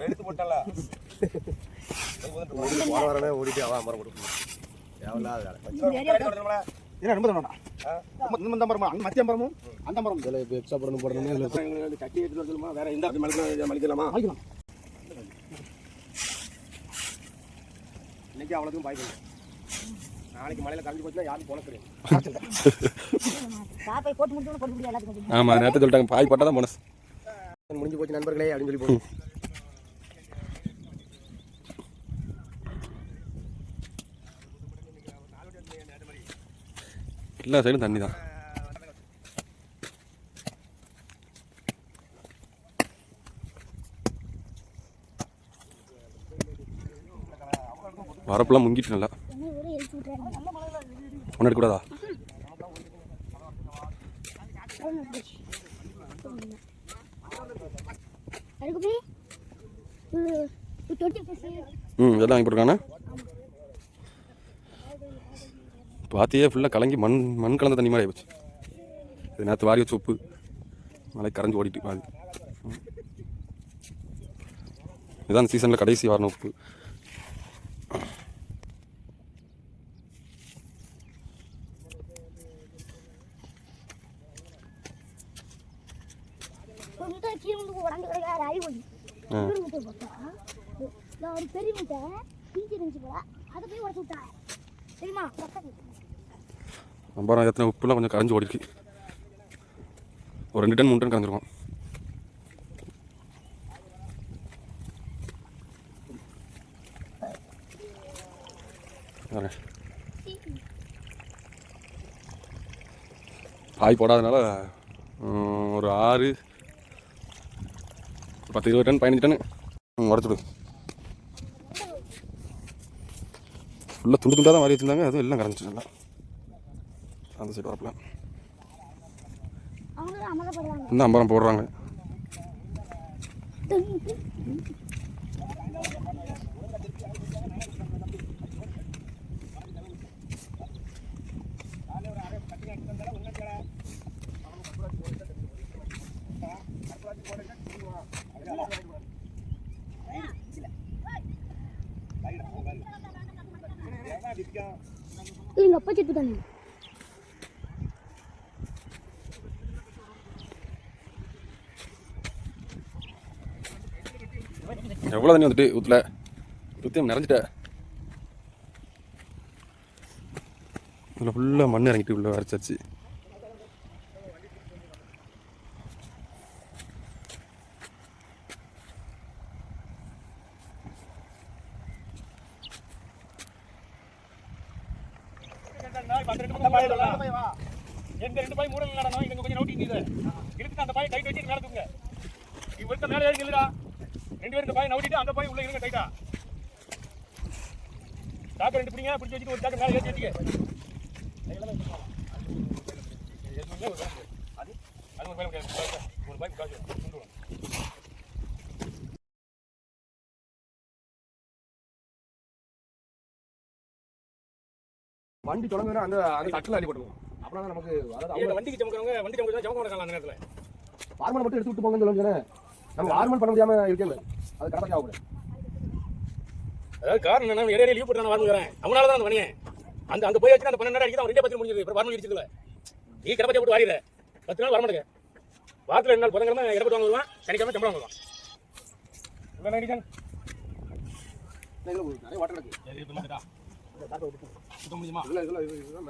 எடுத்து போட்டால போன வாரமே ஓடிட்டு அவன் மரம் கொடுக்கணும் தேவையில்லாத வேலை ஏன்னா ரொம்ப வேண்டாம் இந்த இந்த மரம் மத்திய மரமும் அந்த மரம் இதில் இப்போ எக்ஸ்ட்ரா போடணும் போடணும் கட்டி எடுத்து வரணுமா வேற எந்த மலிக்க மலிக்கலாமா ஆகிக்கலாம் இன்னைக்கு அவ்வளோக்கும் பாய்க்கணும் நாளைக்கு மழையில கரைஞ்சி போச்சுன்னா யாரும் போன தெரியும் ஆமாம் நேரத்தை சொல்லிட்டாங்க. பாய் போட்டால் தான் போனஸ் முடிஞ்சு போச்சு நண்பர்களே அப்படின்னு சொல்லி போகும் எல்லா சைடும் தண்ணி தான். வரப்பெல்லாம் முங்கிட்டு நல்லா. ஒன்று எடுக்கக்கூடாதா? ம் இதெல்லாம் வாங்கி போட்டுருக்கானே? பாத்தியே ஃபுல்லாக கலங்கி மண் மண் கலந்த தண்ணி மாதிரி ஆயிடுச்சு இது நேற்று வாரி வச்ச உப்பு. மழை கரைஞ்சி ஓடிட்டு பாதி. இதான் சீசனில் கடைசி வாரண உப்பு. முட்டை கீழே வந்து உடஞ்சு கிடக்காது அறிவு ஆ. ஒரு முட்டை போட்டா நான் ஒரு பெரிய முட்டை பிஞ்சு இருந்துச்சு போல அதை போய் உடச்சு விட்டேன் தெரியுமா அப்புறம் எத்தனை உப்புலாம் கொஞ்சம் கரைஞ்சி ஓடிருக்கு. ஒரு ரெண்டு டன் மூணு டன் கரைஞ்சிருக்கோம் பாய் போடாதனால ஒரு ஆறு பத்து இருபது டன் பதினஞ்சு டன். உடச்சுடு ஃபுல்லாக துண்டு துண்டாக தான் மாறி வச்சுருந்தாங்க அதுவும் எல்லாம் கரைஞ்சிட்டு நல்லா. அந்த சைடு அமலப்படுவாங்க. இன்னும் அம்பரம் போடுறாங்க இது எங்கள் அப்பா செத்து தானே எவ்வளோ தண்ணி வந்துட்டு ஊற்றுல ஊற்றி நிறைஞ்சிட்ட. இதில் ஃபுல்லாக மண் இறங்கிட்டு உள்ளே அரைச்சாச்சு எந்த ரெண்டு பாய் மூடல நடனம் இங்க கொஞ்சம் நோட்டி இது இழுத்து அந்த பாய் டைட் வச்சு மேல தூங்க இவ இருக்க மேல ஏறி இல்லடா ரெண்டு பேரும் இந்த பாய் நோட்டிட்டு அந்த பாய் உள்ள இருங்க டைட்டா டாக்க ரெண்டு பிடிங்க பிடிச்சி வச்சுட்டு ஒரு டாக்க மேல ஏற்றி வச்சுக்க அது அது ஒரு பாய் ஒரு பாய் காசு கொண்டு வண்டி தொடங்குற அந்த அந்த தட்டில் அடி போட்டுருவோம். நமக்கு அதாவது இந்த வண்டிக்கு சமக்கிறவங்க வண்டி சமக்கிறதா சமக்க மாட்டாங்க அந்த நேரத்துல. ஃபார்மல் மட்டும் எடுத்து விட்டு போங்கன்னு சொல்லுங்க நம்ம ஃபார்மல் பண்ண முடியாம இருக்கல அது கரெக்டாக ஆகும் அதாவது காரணம் என்ன இடையில லீவ் போட்டு நான் வாங்குறேன் அவனால தான் அந்த வணியன் அந்த அங்க போய் வச்சு அந்த பன்னெண்டு அடிக்கு அவன் ரெண்டே பத்து முடிஞ்சது இப்போ வரணும் இடிச்சுக்கல நீ கடப்பத்தை போட்டு வாரிடுற பத்து நாள் வரமாட்டேங்க. வாரத்தில் ரெண்டு நாள் புதன்கிழமை இடப்பட்டு வாங்க வருவான் சனிக்கிழமை சம்பளம் வாங்குவான் நடிச்சான் நிறைய வாட்டர் இருக்கு சரி இப்போ வந்துட்டா சுத்த முடியுமா இதில் இதெல்லாம் இதுதான்